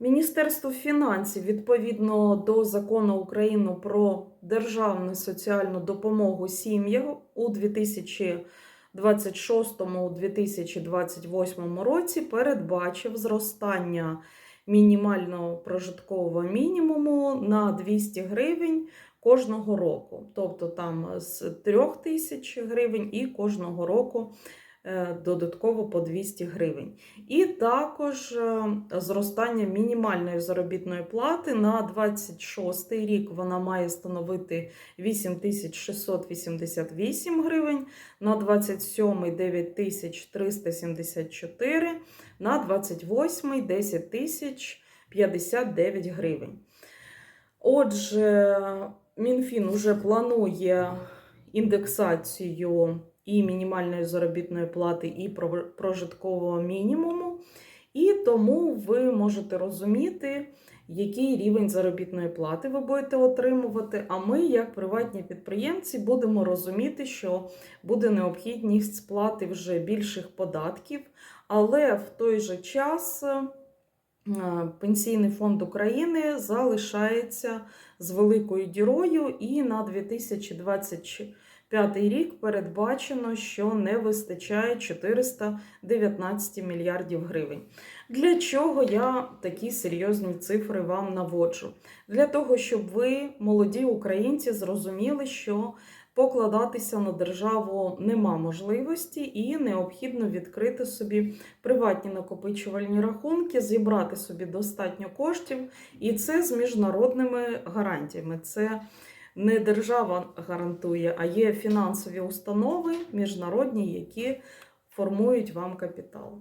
Міністерство фінансів відповідно до закону України про державну соціальну допомогу сім'ям у 2026-2028 році передбачив зростання мінімального прожиткового мінімуму на 200 гривень кожного року. Тобто там з 3 тисяч гривень і кожного року додатково по 200 гривень. І також е, зростання мінімальної заробітної плати на 26 рік вона має становити 8688 гривень, на 27 9374, на 28 10059 гривень. Отже, Мінфін вже планує індексацію і мінімальної заробітної плати, і прожиткового мінімуму. І тому ви можете розуміти, який рівень заробітної плати ви будете отримувати. А ми, як приватні підприємці, будемо розуміти, що буде необхідність сплати вже більших податків, але в той же час Пенсійний фонд України залишається з великою дірою, і на 2025 рік передбачено, що не вистачає 419 мільярдів гривень. Для чого я такі серйозні цифри вам наводжу? Для того, щоб ви, молоді українці, зрозуміли, що покладатися на державу нема можливості, і необхідно відкрити собі приватні накопичувальні рахунки, зібрати собі достатньо коштів, і це з міжнародними гарантіями. Це не держава гарантує, а є фінансові установи міжнародні, які формують вам капітал.